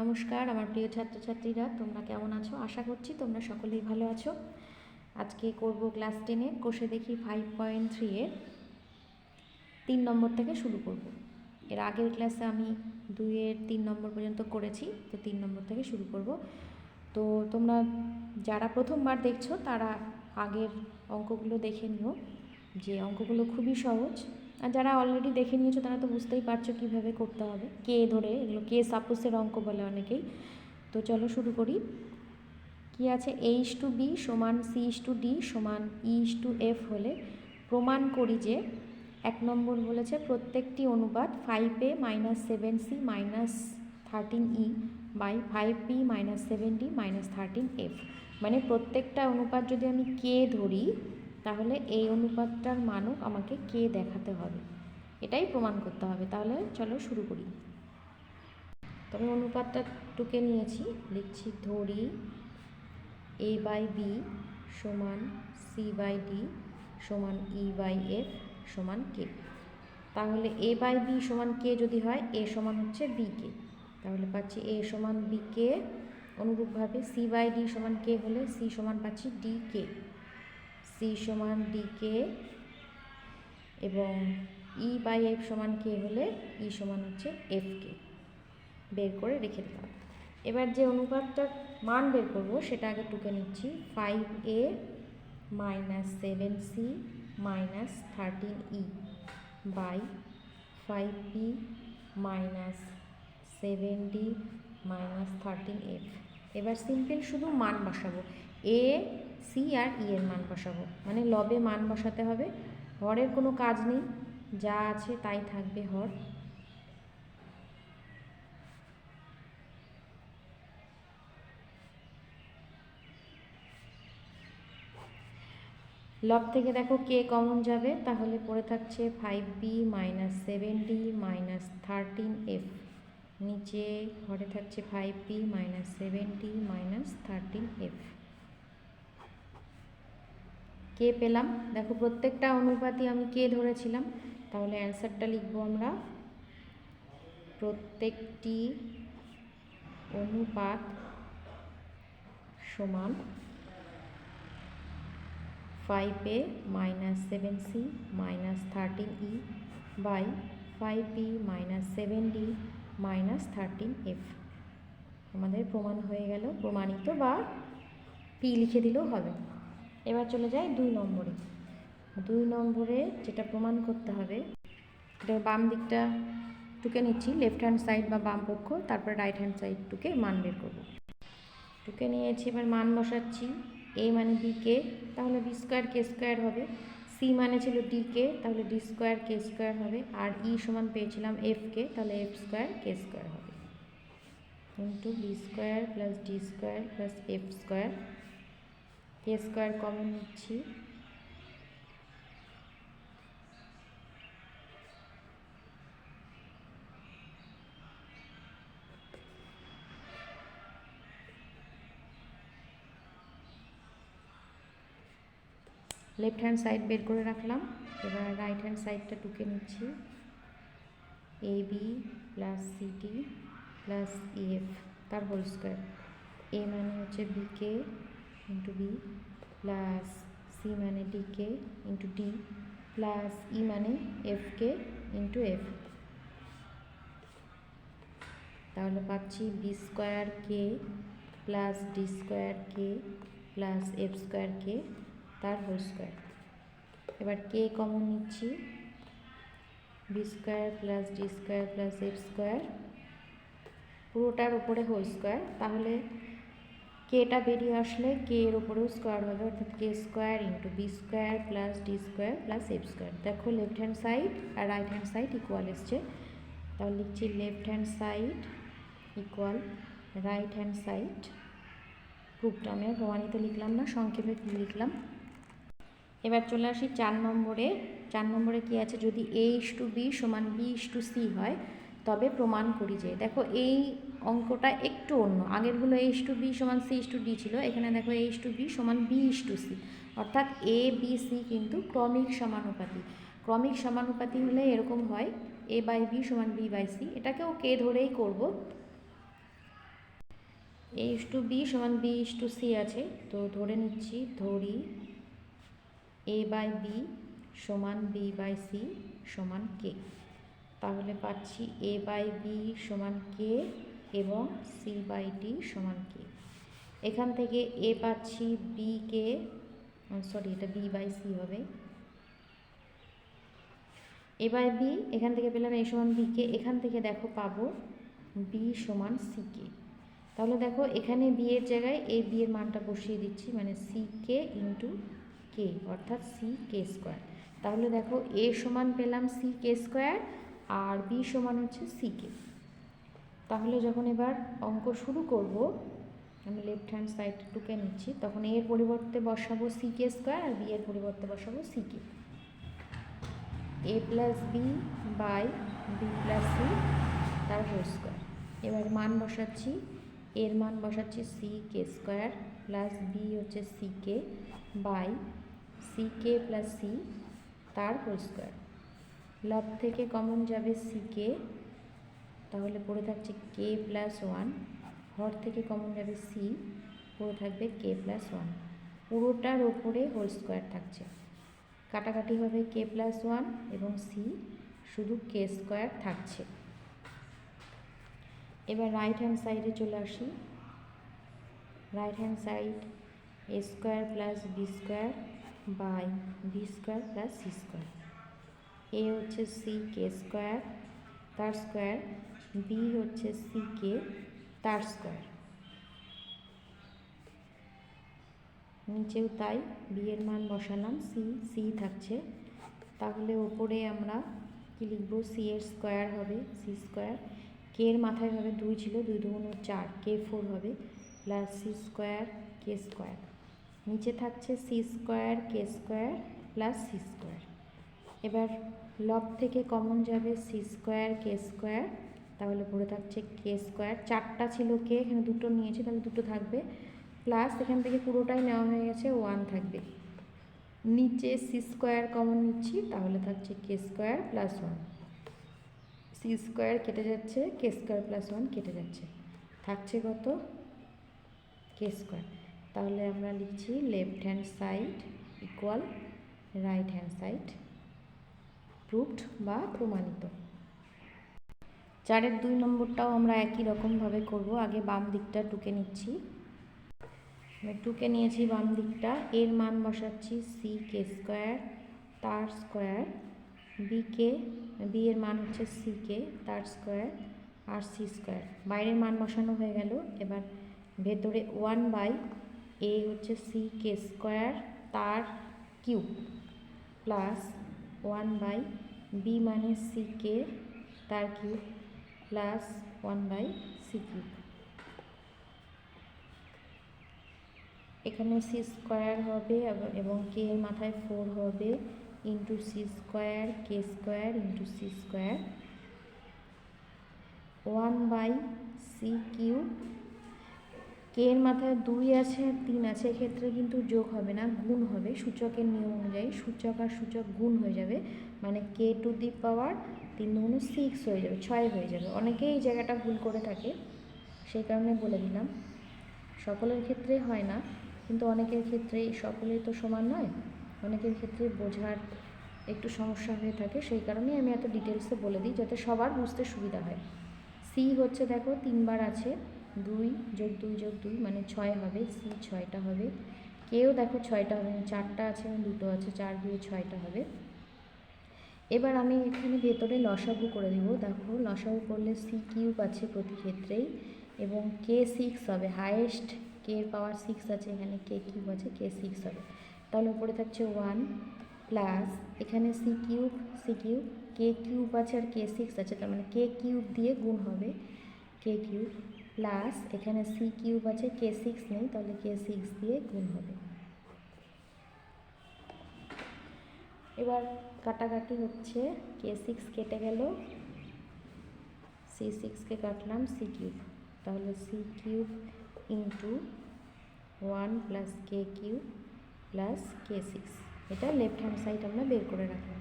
নমস্কার, আমার প্রিয় ছাত্রছাত্রীরা, তোমরা কেমন আছো? আশা করছি তোমরা সকলেই ভালো আছো। আজকে করব ক্লাস টেনে কোষে দেখি ফাইভ পয়েন্ট থ্রি এর তিন নম্বর থেকে শুরু করব। এর আগের ক্লাসে আমি দুইয়ের তিন নম্বর পর্যন্ত করেছি, তো তিন নম্বর থেকে শুরু করব। তো তোমরা যারা প্রথমবার দেখছ, তারা আগের অঙ্কগুলো দেখে নিও। যে অঙ্কগুলো খুবই সহজ আর যারা অলরেডি দেখে নিয়েছো, তারা তো বুঝতেই পারছ কীভাবে করতে হবে। কে ধরে, এগুলো কে সাপোসের অঙ্ক বলে অনেকেই। তো চলো শুরু করি। কি আছে? এইচ টু বি সমান সি ইস টু ডি সমান ইস টু এফ হলে প্রমাণ করি যে এক নম্বর বলেছে প্রত্যেকটি অনুপাত five A minus seven C minus thirteen E by five B minus seven D minus thirteen F মানে প্রত্যেকটা অনুপাত যদি আমি কে ধরি তাহলে এই অনুপাতটার মানও আমাকে কে দেখাতে হবে? এটাই প্রমাণ করতে হবে। তাহলে চলো শুরু করি। তবে অনুপাতটা টুকে নিয়েছি। লিখছি ধরি এ বাই বি সমান সি বাই ডি সমান ই বাই এফ সমান কে তাহলে এ বাই বি সমান কে যদি হয় এ সমান হচ্ছে বি কে তাহলে পাচ্ছি এ সমান বি কে অনুরূপভাবে সি বাই ডি সমান কে হলে সি সমান পাচ্ছি ডি কে সি সমান ডি কে এবং ই বাই এফ সমান কে হলে ই সমান হচ্ছে এফ কে বের করে রেখে দিলাম। এবার যে অনুপাতটার মান বের করব, সেটা আগে টুকে নিচ্ছি। Five A minus seven C minus thirteen E by five B minus seven D minus thirteen F এবার সিম্পল শুধু মান বসাবো। এ সি আর ই এর মান বসাবো। মানে লবে মান বসাতে হবে। হরের কোনো কাজ নেই। যা আছে তাই থাকবে হর। লব থেকে দেখো কে কমন যাবে। তাহলে পড়ে থাকছে five B minus seven D minus thirteen F নিচে ঘরে থাকছে five B minus seven D minus thirteen F K পেলাম? দেখো, প্রত্যেকটা অনুপাতই আমি কে ধরেছিলাম? তাহলে অ্যান্সারটা লিখব আমরা। প্রত্যেকটি অনুপাত সমান five A minus seven C minus thirteen E by five B minus seven D minus thirteen F আমাদের প্রমাণ হয়ে গেল। প্রমাণিত বা পি লিখে দিলেও হবে। এবার চলে যাই দুই নম্বরে। দুই নম্বরে যেটা প্রমাণ করতে হবে, এটা বাম দিকটা টুকে নিচ্ছি লেফট হ্যান্ড সাইড বা বাম পক্ষ, তারপরে রাইট হ্যান্ড সাইড টুকে মান বের করব। টুকে নিয়েছি, এবার মান বসাচ্ছি এ মানে বি কে তাহলে বি স্কোয়ার কে স্কোয়ার হবে। সি মানে ছিল ডি কে তাহলে ডি স্কোয়ার কে স্কোয়ার হবে। আর ই সমান পেয়েছিলাম এফ কে তাহলে এফ স্কোয়ার কে স্কোয়ার হবে। Into B square plus D square plus F square K square common নিচ্ছি। লেফট হ্যান্ড সাইড বের করে রাখলাম। এবার রাইট হ্যান্ড সাইডটা টুকে নিচ্ছি। A B plus CT plus F তার হোল স্কোয়ার এ মানে হচ্ছে B K into B plus C মানে D K into D plus E মানে এফ কে ইন্টু এফ তাহলে পাচ্ছি B square K plus D square K plus F square K তার whole square এবার K common নিচ্ছি। B square plus D square plus F square পুরোটার ওপরে whole square তাহলে কেটা বেরিয়ে আসলে কে এর ওপরেও স্কোয়ার হবে, অর্থাৎ K square into B square plus D square plus F square দেখো লেফট হ্যান্ড সাইড আর রাইট হ্যান্ড সাইড ইকুয়াল এসছে। তাহলে লিখছি left hand side equal right hand side প্রুফটা আমি প্রমাণিত লিখলাম না, সংক্ষেপে লিখলাম? এবার চলে আসি চার নম্বরে। চার নম্বরে কি আছে? যদি এ ইস টু বি সমান বি ইস টু সি হয়, তবে প্রমাণ করি যে, দেখো এই অঙ্কটা একটু অন্য। আগেরগুলো এ ইস টু বি সমান সি ইস টু ডি ছিল, এখানে দেখো এ ইস টু বি সমান বি ইস টু সি অর্থাৎ এ বি সি কিন্তু ক্রমিক সমানুপাতি ক্রমিক সমানুপাতি হলে এরকম হয় এ বাই বি সমান বি বাই সি এটাকেও কে ধরেই করব। এ ইস টু বি সমান বি ইস টু সি আছে, তো ধরে নিচ্ছি, ধরি এ বাই বি সমান বি বাই সি সমান কে তাহলে পাচ্ছি এ বাই বি সমান কে এবং সি বাই ডি সমান কে এখান থেকে এ পাচ্ছি বি কে সরি এটা বি বাই সি হবে। এ বাই বি এখান থেকে পেলাম এ সমান বি কে এখান থেকে দেখো পাবো বি সমান সি কে তাহলে দেখো এখানে বি এর জায়গায় এ বি এর মানটা বসিয়ে দিচ্ছি মানে সি কে ইন্টু কে অর্থাৎ সি কে স্কোয়ার তাহলে দেখো এ সমান পেলাম সি কে স্কোয়ার আর বি সমান হচ্ছে সি কে তাহলে যখন এবার অঙ্ক শুরু করব, আমি লেফট হ্যান্ড সাইড টুকে নিচ্ছি, তখন এর পরিবর্তে বসাবো সি কে স্কোয়ার আর বি এর পরিবর্তে বসাবো C K A plus B by B plus C তার হোল স্কোয়ার এবার মান বসাচ্ছি, এর মান বসাচ্ছি C K square plus B হচ্ছে C K by C K plus C তার হোল স্কোয়ার লব থেকে কমন যাবে সি কে তাহলে পড়ে থাকছে কে প্লাস ওয়ান হর থেকে কমন যাবে সি পড়ে থাকবে কে প্লাস ওয়ান পুরোটার ওপরে হোল স্কোয়ার থাকছে। কাটাকাটি হবে কে প্লাস ওয়ান এবং সি শুধু কে স্কোয়ার থাকছে। এবার রাইট হ্যান্ড সাইডে চলে আসি। Right hand side a square plus b square by b square plus c square a হচ্ছে সি কে স্কোয়ার তার স্কোয়ার বি হচ্ছে সি কে তার স্কোয়ার নিচেও তাই বি এর মান বসালাম সি সি থাকছে। তাহলে ওপরে আমরা কি লিখব? সি এর স্কোয়ার হবে সি স্কোয়ার কে এর মাথায় হবে দুই ছিল, দুই দুগুণ চার কে ফোর হবে plus c square k square নিচে থাকছে c square k square plus c square এবার লব থেকে কমন যাবে সি স্কোয়ার কে স্কোয়ার তাহলে পড়ে থাকছে কে স্কোয়ার চারটা ছিল কে এখানে দুটো নিয়েছি, তাহলে দুটো থাকবে। প্লাস এখান থেকে পুরোটাই নেওয়া হয়ে গেছে ওয়ান থাকবে। নিচে সি স্কোয়ার কমন নিচ্ছি, তাহলে থাকছে k square plus one c square কেটে যাচ্ছে কে স্কোয়ার প্লাস ওয়ান কেটে যাচ্ছে। থাকছে কত? কে স্কোয়ার তাহলে আমরা লিখছি left hand side equal right hand side proved বা প্রমাণিত। চারের দুই নম্বরটাও আমরা একই রকমভাবে করব। আগে বাম দিকটা টুকে নিচ্ছি। টুকে নিয়েছি বাম দিকটা। এর মান বসাচ্ছি সি কে স্কোয়ার তার স্কোয়ার বি কে বি এর মান হচ্ছে সি কে তার স্কোয়ার আর সি স্কোয়ার বাইরের মান বসানো হয়ে গেল। এবার ভেতরে ওয়ান বাই এ হচ্ছে সি কে স্কোয়ার তার cube plus one by b মানে সি কে তার cube plus one by c cube এখানে সি স্কোয়ার হবে এবং কে এর মাথায় ফোর হবে into c square k square into c square one by c cube k এর মাথায় দুই আছে আর তিন আছে, এক্ষেত্রে কিন্তু যোগ হবে না, গুণ হবে। সূচকের নিয়ম অনুযায়ী সূচক আর সূচক গুণ হয়ে যাবে। মানে কে টু দি পাওয়ার তিন দুগুণ সিক্স হয়ে যাবে, ছয় হয়ে যাবে। অনেকেই এই জায়গাটা ভুল করে থাকে, সেই কারণে বলে দিলাম। সকলের ক্ষেত্রে হয় না, কিন্তু অনেকের ক্ষেত্রে সকলেই তো সমান নয়। অনেকের ক্ষেত্রে বোঝার একটু সমস্যা হয়ে থাকে, সেই কারণেই আমি এত ডিটেলসে বলে দিই, যাতে সবার বুঝতে সুবিধা হয়। সি হচ্ছে দেখো, তিনবার আছে, দুই যোগ দুই যোগ দুই মানে ছয় হবে সি ছয়টা হবে। কেউ দেখো ছয়টা হবে, চারটা আছে, দুটো আছে, চার দিয়ে ছয়টা হবে। এবার আমি এখানে ভেতরে লসাগু করে দেবো দেখো, লসাগু করলে সি কিউব আছে প্রতি ক্ষেত্রেই এবং কে সিক্স হবে। হায়েস্ট কে পাওয়ার সিক্স আছে, এখানে কে কিউব আছে কে সিক্স হবে। তাহলে উপরে থাকছে ওয়ান প্লাস এখানে c cube c cube k cube আছে আর কে সিক্স আছে, তার মানে কে কিউব দিয়ে গুণ হবে। কে কিউব প্লাস এখানে সি কিউব আছে কে সিক্স নেই, তাহলে কে সিক্স দিয়ে গুণ হবে। এবার কাটাকাটি হচ্ছে। কে সিক্স কেটে গেল। সি সিক্সকে কাটলাম সি কিউব তাহলে c cube into one plus k cube plus k six এটা লেফট হ্যান্ড সাইড আমরা বের করে রাখলাম।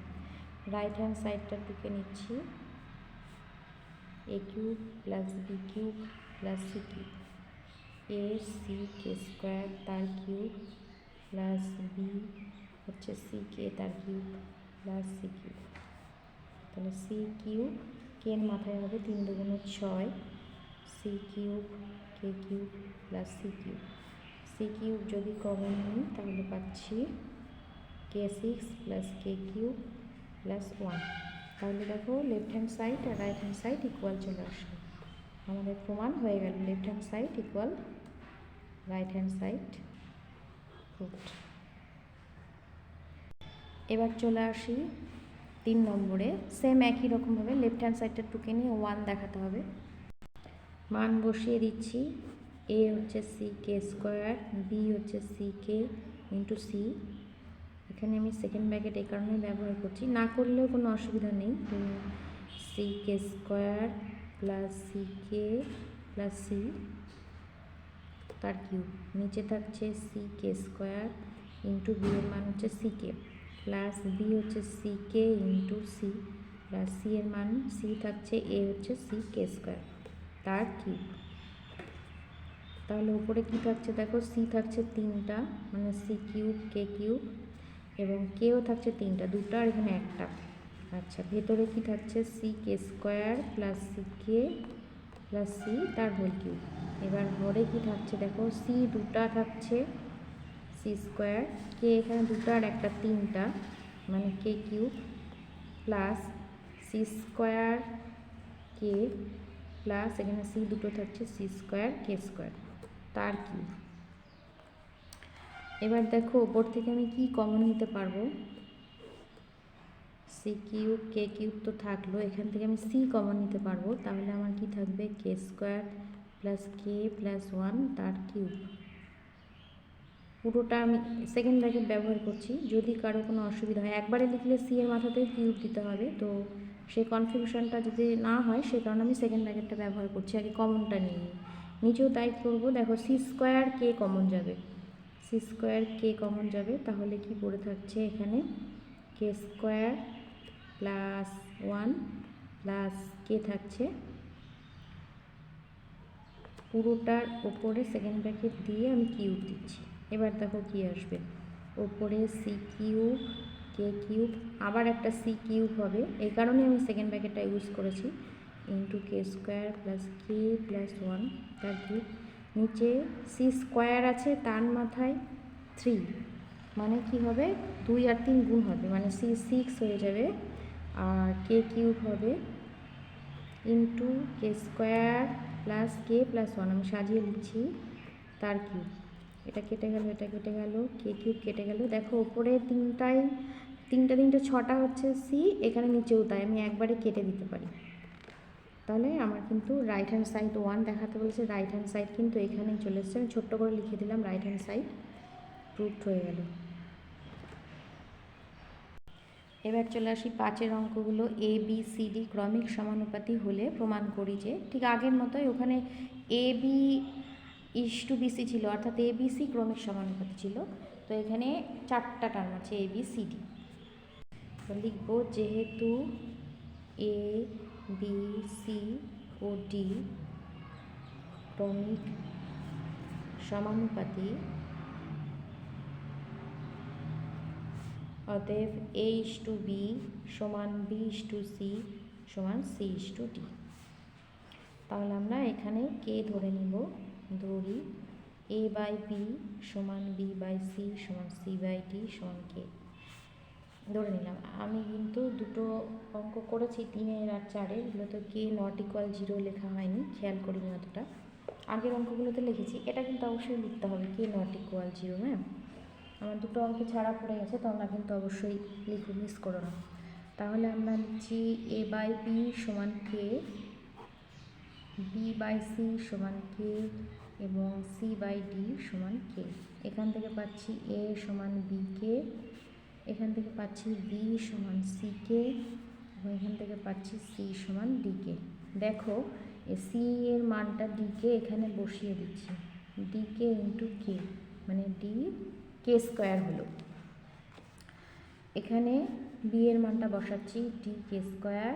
রাইট হ্যান্ড সাইডটা টুকে নিচ্ছি। A cube plus b cube plus c cube a c k square তার কিউব প্লাস বি হচ্ছে সি কে তার কিউব প্লাস সি কিউব তাহলে সি কিউব কে মাথায় হবে তিন দুগুণে ছয়। C cube k cube plus c cube c cube যদি কমন নিই তাহলে পাচ্ছি k six plus k cube plus one তাহলে দেখো লেফট হ্যান্ড সাইড আর রাইট হ্যান্ড সাইড ইকুয়াল চলে আসলো। আমাদের প্রমাণ হয়ে গেল left hand side equal right hand side proofed এবার চলে আসি তিন নম্বরে। সেম একই রকমভাবে লেফট হ্যান্ড সাইডটা টুকে নিয়ে ওয়ান দেখাতে হবে। মান বসিয়ে দিচ্ছি। এ হচ্ছে সি কে স্কোয়ার বি হচ্ছে সি কে ইন্টু সি এখানে আমি সেকেন্ড ব্র্যাকেট এই কারণে ব্যবহার করছি। না করলেও কোনো অসুবিধা নেই। C k square plus c k plus c তার কিউব নিচে থাকছে c k square into b এর মান হচ্ছে সি কে প্লাস বি হচ্ছে c k into c plus c এর মান সি থাকছে এ হচ্ছে সি কে স্কোয়ার তার কিউব তাহলে উপরে কি থাকছে দেখো? সি থাকছে তিনটা মানে সি কিউব কে কিউব এবং কেও থাকছে তিনটা, দুটো আর এখানে একটা। আচ্ছা ভেতরে কি থাকছে? C k square plus c k plus c তার হোল কিউব এবার ঘরে কি থাকছে দেখো? সি দুটা থাকছে সি স্কোয়ার কে এখানে দুটো আর একটা তিনটা মানে k cube plus c square k plus এখানে সি দুটো থাকছে সি স্কোয়ার কে স্কোয়ার, তার কিউব। এবার দেখো, ওপর থেকে আমি কি কমন নিতে পারব? সি কিউব কে কিউব তো থাকল, এখান থেকে আমি সি কমন নিতে পারব, তাহলে আমার কি থাকবে? K square plus k plus one তার কিউব। পুরোটা আমি সেকেন্ড ব্র্যাকেট ব্যবহার করছি। যদি কারও কোনো অসুবিধা হয়, একবারে লিখলে সি এর মাথাতে কিউব দিতে হবে। তো সেই কনফিউশনটা যদি না হয়, সে কারণে আমি সেকেন্ড ব্র্যাকেটটা ব্যবহার করছি, আগে কমনটা নিয়ে। নিচেও তাই করব। দেখো সি স্কোয়ার কে কমন যাবে। সি স্কোয়ার কে কমন যাবে। তাহলে কি পড়ে থাকছে এখানে? K square plus one plus k থাকছে। পুরোটার ওপরে সেকেন্ড ব্র্যাকেট দিয়ে আমি কিউব দিচ্ছি। এবার দেখো কি আসবে। ওপরে সি কিউব কে কিউব আবার একটা সি কিউব হবে। এই কারণে আমি সেকেন্ড ব্র্যাকেটটা ইউজ করেছি। Into k square plus k plus one তার কিউব নিচে সি স্কোয়ার আছে, তার মাথায় থ্রি মানে কি হবে? দুই আর তিন গুণ হবে মানে সি সিক্স হয়ে যাবে। আর কে কিউব হবে into k square plus k plus one আমি সাজিয়ে লিখছি তার কিউব এটা কেটে গেল, এটা কেটে গেল, কে কিউব কেটে গেল। দেখো ওপরে তিনটাই, তিনটা তিনটে, ছটা হচ্ছে সি এখানে নিচেও তাই, আমি একবারে কেটে দিতে পারি। তাহলে আমার কিন্তু রাইট হ্যান্ড সাইড ওয়ান দেখাতে বলেছে রাইট হ্যান্ড সাইড কিন্তু এখানেই চলে এসছে। আমি ছোট্ট করে লিখে দিলাম রাইট হ্যান্ড সাইড প্রুফড হয়ে গেল। এবার চলে আসি পাঁচের অঙ্কগুলো এ বি সি ডি ক্রমিক সমানুপাতি হলে প্রমাণ করি যে, ঠিক আগের মতোই ওখানে a b is to bc ছিল, অর্থাৎ এ বি সি ক্রমিক সমানুপাতি ছিল। তো এখানে চারটা টার্ম আছে এ বি সি ডি তো লিখব যেহেতু এ বি সি ও ডি ক্রমিক সমানুপাতি, অতএব এ ইস টু বি সমান বি ইস টু সি সমান সি ইস টু ডি তাহলে আমরা এখানে কে ধরে নিব। ধরি এ বাই বি সমান বি বাই সি সমান সি বাই ডি সমান কে ধরে নিলাম, আমি কিন্তু দুটো অঙ্ক করেছি, তিনের আর চারের এগুলোতে কে নট ইকুয়াল জিরো লেখা হয়নি, খেয়াল করিনি অতটা। আগের অঙ্কগুলোতে লিখেছি, এটা কিন্তু অবশ্যই লিখতে হবে কে নট ইকুয়াল জিরো হ্যাঁ? আমার দুটো অঙ্ক ছাড়া পড়ে গেছে তোমরা কিন্তু অবশ্যই লিখে মিস করো না। তাহলে আমরা লিখছি এ বাই বি সমান কে বি বাই সি সমান কে এবং সি বাই ডি সমান কে এখান থেকে পাচ্ছি এ সমান বি কে এখান থেকে পাচ্ছি বি সমান সি কে এবং এখান থেকে পাচ্ছি সি সমান ডি কে দেখো সি এর মানটা ডি কে এখানে বসিয়ে দিচ্ছি। ডি কে ইন্টু কে মানে ডি কে স্কোয়ার হলো। এখানে বি এর মানটা বসাচ্ছি d k square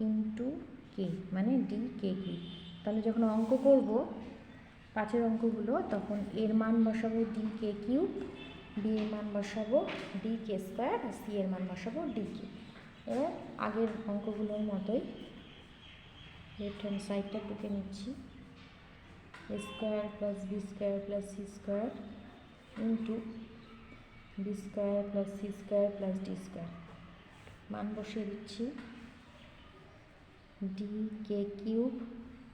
into k মানে ডি কে কে তাহলে যখন অঙ্ক করব পাঁচের অঙ্কগুলো, তখন এর মান বসাবো ডি কে কিউব বি এর মান বসাবো ডি কে স্কোয়ার আর সি এর মান বসাবো ডি কে এবার আগের অঙ্কগুলোর মতোই লেফট হ্যান্ড সাইডটা টুকে নিচ্ছি। A square plus B square plus C square into B square plus C square plus D square মান বসিয়ে দিচ্ছি। ডি কে কিউব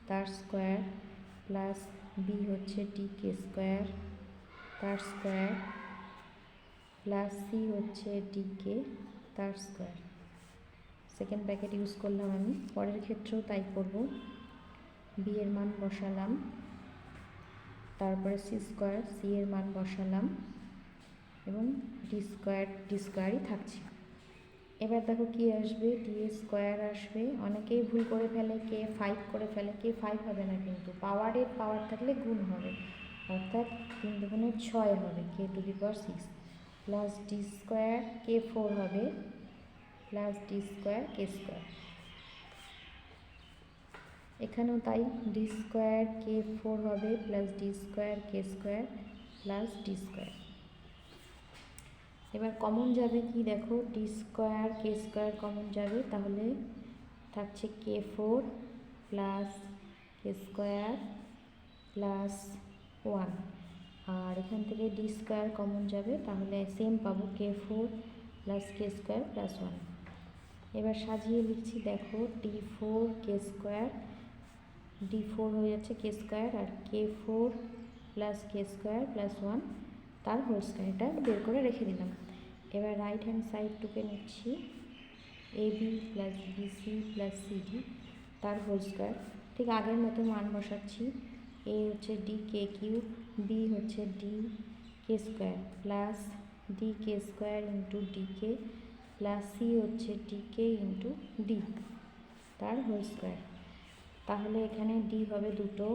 তার স্কোয়ার প্লাস বি হচ্ছে ডি কে স্কোয়ার তার স্কোয়ার প্লাস সি হচ্ছে ডি কে তার স্কোয়ার সেকেন্ড প্যাকেট ইউজ করলাম আমি, পরের ক্ষেত্রেও তাই করব। বি এর মান বসালাম, তারপরে সি স্কোয়ার সি এর মান বসালাম, এবং ডি স্কোয়ার ডি স্কোয়ারই থাকছে। এবার দেখো কি আসবে? ডি স্কোয়ার আসবে। অনেকেই ভুল করে ফেলে, কে ফাইভ করে ফেলে, কে ফাইভ হবে না কিন্তু। পাওয়ারের পাওয়ার থাকলে গুণ হবে। অর্থাৎ তিন দুগুণে ছয় হবে k to the power six plus d square k four হবে। Plus d square k square এখানেও তাই ডি স্কোয়ার কে ফোর হবে plus d square k square plus d square এবার কমন যাবে কি দেখো d square k square common যাবে, তাহলে থাকছে k four plus k square plus one আর এখান থেকে ডি স্কোয়ার কমন যাবে, তাহলে সেম পাবো k four plus k square plus one এবার সাজিয়ে লিখছি, দেখো d four k square d four হয়ে যাচ্ছে কে স্কোয়ার আর k four plus k square plus one তার হোল স্কোয়ার এটা বের করে রেখে দিলাম। এবার রাইট হ্যান্ড সাইড টুকে নিচ্ছি। A b plus bc plus cd তার হোল স্কোয়ার ঠিক আগের মতো মান বসাচ্ছি। এ হচ্ছে ডি কে কিউ বি হচ্ছে d k square plus d k square into d k plus c হচ্ছে ডি কে ইন্টু ডি তার হোল স্কোয়ার তাহলে এখানে ডি হবে দুটো।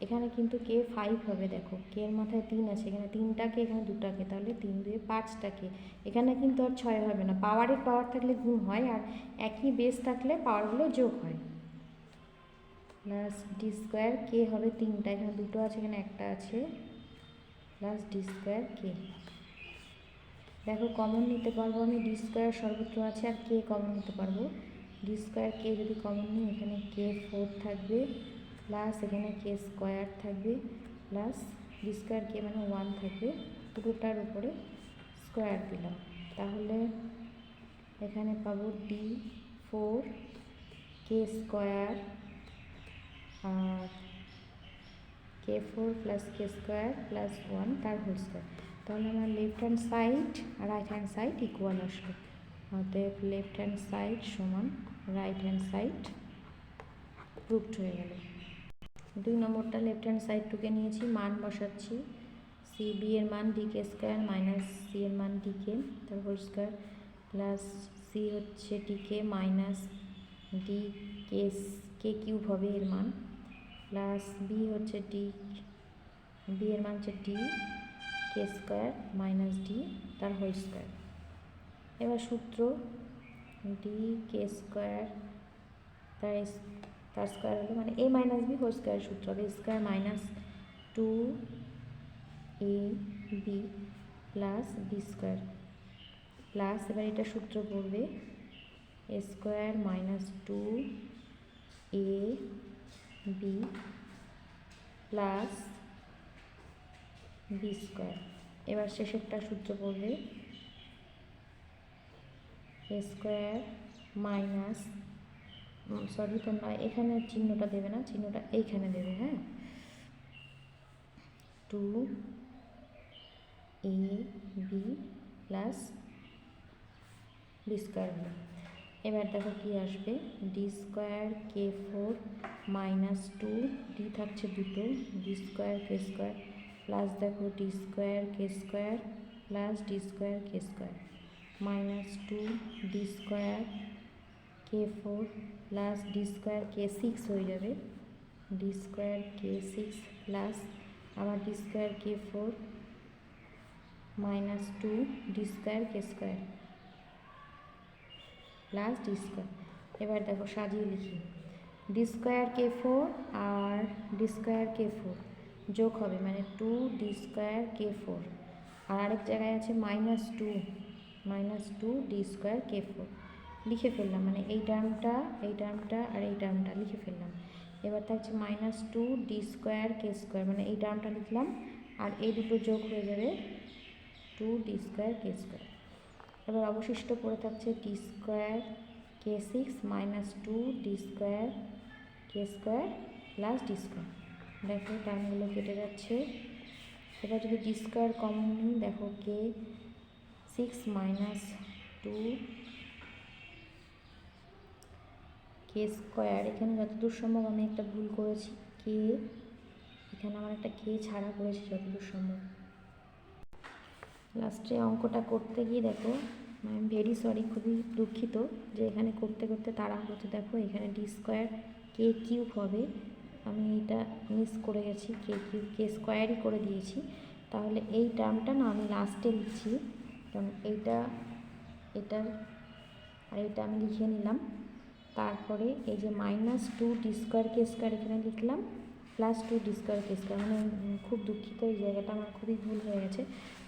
এখানে কিন্তু কে ফাইভ হবে দেখো, কে এর মাথায় তিন আছে, এখানে তিনটাকে এখানে দুটাকে তাহলে তিন দুয়ে পাঁচটাকে এখানে কিন্তু আর ছয় হবে না পাওয়ারের পাওয়ার থাকলে গুণ হয় আর একই বেস থাকলে পাওয়ারগুলো যোগ হয়। প্লাস ডি স্কোয়ার কে হবে তিনটা, এখানে দুটো আছে, এখানে একটা আছে প্লাস ডি স্কোয়ার কে? দেখো কমন নিতে পারব আমি ডি স্কোয়ার সর্বত্র আছে আর কে কমন নিতে পারব? ডি স্কোয়ার কে যদি কমন নিই, এখানে কে ফোর থাকবে? প্লাস এখানে কে স্কোয়ার থাকবে প্লাস ডি স্কোয়ার কে মানে ওয়ান থাকবে, পুরোটার উপরে স্কোয়ার দিলাম। তাহলে এখানে পাবো ডি ফোর কে স্কোয়ার আর k four plus k square plus one তার হোল স্কোয়ার তাহলে আমার left hand side right hand side equal আসলো। অতএব লেফট হ্যান্ড সাইড সমান রাইট হ্যান্ড সাইড প্রুফড হয়ে গেল। দুই নম্বরটা লেফট হ্যান্ড সাইড টুকে নিয়েছি, মান বসাচ্ছি। সি বি এর মান d k square minus c এর মান ডি কে। তার হোল স্কোয়ার প্লাস সি হচ্ছে d k minus d k k cube হবে এর মান। প্লাস বি হচ্ছে ডি বি এর মান হচ্ছে d k square minus d তার হোল স্কোয়ার এবার সূত্র ডি কে স্কোয়ার তার তার স্কোয়ার হলো মানে a minus b whole square সূত্র হবে square minus two a b plus b square plus এবার এটা সূত্র পড়বে square minus two a b plus b square এবার শেষেরটা সূত্র পড়বে স্কোয়ার মাইনাস সরি তোমরা এখানে চিহ্নটা দেবে না, চিহ্নটা এইখানে দেবে হ্যাঁ? Two, a, b plus b square হবে। এবার দেখো কি আসবে? D square k four minus two, d থাকছে দুটো, d square k square plus দেখো d square k square plus d square k square minus two, d square k four plus d square k six হয়ে যাবে। D square k six plus আবার d square k four minus two d square k square plus d square এবার দেখো সাজিয়ে লিখি। D square কে four আর D square কে four যোগ হবে মানে two d square k four আর আরেক জায়গায় আছে minus two minus two d square k four লিখে ফেললাম মানে এই টার্মটা এই টার্মটা আর এই টার্মটা লিখে ফেললাম। এবার থাকছে minus two d square k square মানে এই টার্মটা লিখলাম আর এই দুটো যোগ হয়ে যাবে two d square k square এবার অবশিষ্ট পড়ে থাকছে d square k six minus two d square k square plus d square দেখো টার্মগুলো কেটে যাচ্ছে। এবার যদি ডি স্কোয়ার কমন নিই দেখো k six minus two k square? এখানে যতদূর সম্ভব আমি একটা ভুল করেছি। কে? এখানে আমার একটা কে ছাড়া করেছি যতদূর সম্ভব। লাস্টে অঙ্কটা করতে গিয়ে দেখো আই এম ভেরি সরি খুবই দুঃখিত যে এখানে করতে করতে তাড়াহুড়োতে দেখো, এখানে ডি স্কোয়ার কে কিউব হবে। আমি এটা মিস করে গেছি কে কিউব কে স্কোয়ারই করে দিয়েছি। তাহলে এই টার্মটা না আমি লাস্টে লিখছি। কারণ এইটা, এটার, আর এটা আমি লিখে নিলাম। তারপরে এই যে minus two d square k square এখানে লিখলাম plus two d square k square মানে খুব দুঃখিত, এই জায়গাটা আমার খুবই ভুল হয়ে গেছে।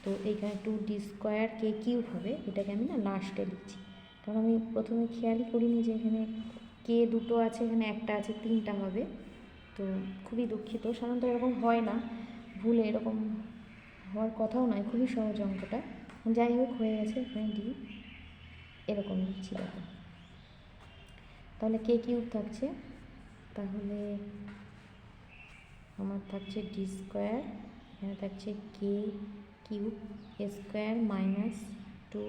তো এইখানে two d square k cube হবে, এটাকে আমি না লাস্টে লিখছি। কারণ আমি প্রথমে খেয়ালই করিনি যে এখানে কে দুটো আছে, এখানে একটা আছে, তিনটা হবে। তো খুবই দুঃখিত, সাধারণত এরকম হয় না। ভুলে এরকম হওয়ার কথাও নয়, খুবই সহজ অঙ্কটা। যাই হোক, হয়ে গেছে এখানে ডি এরকম লিখছি দেখো তাহলে কে কিউব থাকছে? তাহলে আমার থাকছে ডি স্কোয়ার এখানে থাকছে k cube square minus two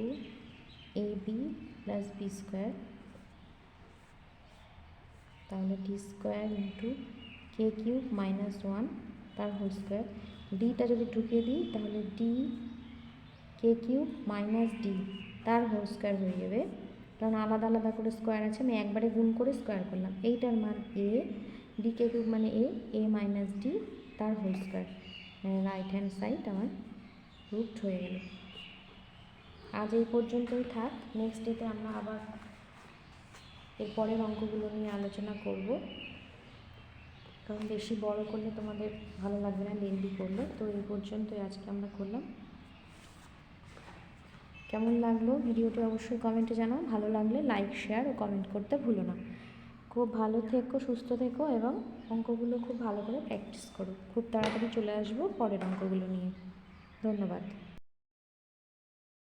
a b plus b square তাহলে d square into k cube minus one তার হোল স্কোয়ার ডিটা যদি ঢুকিয়ে দিই, তাহলে d k cube minus d তার হোল স্কোয়ার হয়ে যাবে। কারণ আলাদা আলাদা করে স্কোয়ার আছে, আমি একবারে গুণ করে স্কোয়ার করলাম। এইটার মান এ ডি কে কিউব মানে এ এ মাইনাস ডি তার whole square right hand side আমার রুট হয়ে গেল। আজ এই পর্যন্তই থাক। নেক্সট ডেতে আমরা আবার এর পরের অঙ্কগুলো নিয়ে আলোচনা করব। কারণ বেশি বড় করলে তোমাদের ভালো লাগবে না লেন্দি করলে। তো এই পর্যন্তই আজকে আমরা করলাম। কেমন লাগল? ভিডিওটি অবশ্যই কমেন্টে জানাও। ভালো লাগলে লাইক শেয়ার ও কমেন্ট করতে ভুলো না। খুব ভালো থেকো, সুস্থ থেকো এবং অঙ্কগুলো খুব ভালো করে প্র্যাকটিস করো। খুব তাড়াতাড়ি চলে আসব পরের অঙ্কগুলো নিয়ে। ধন্যবাদ।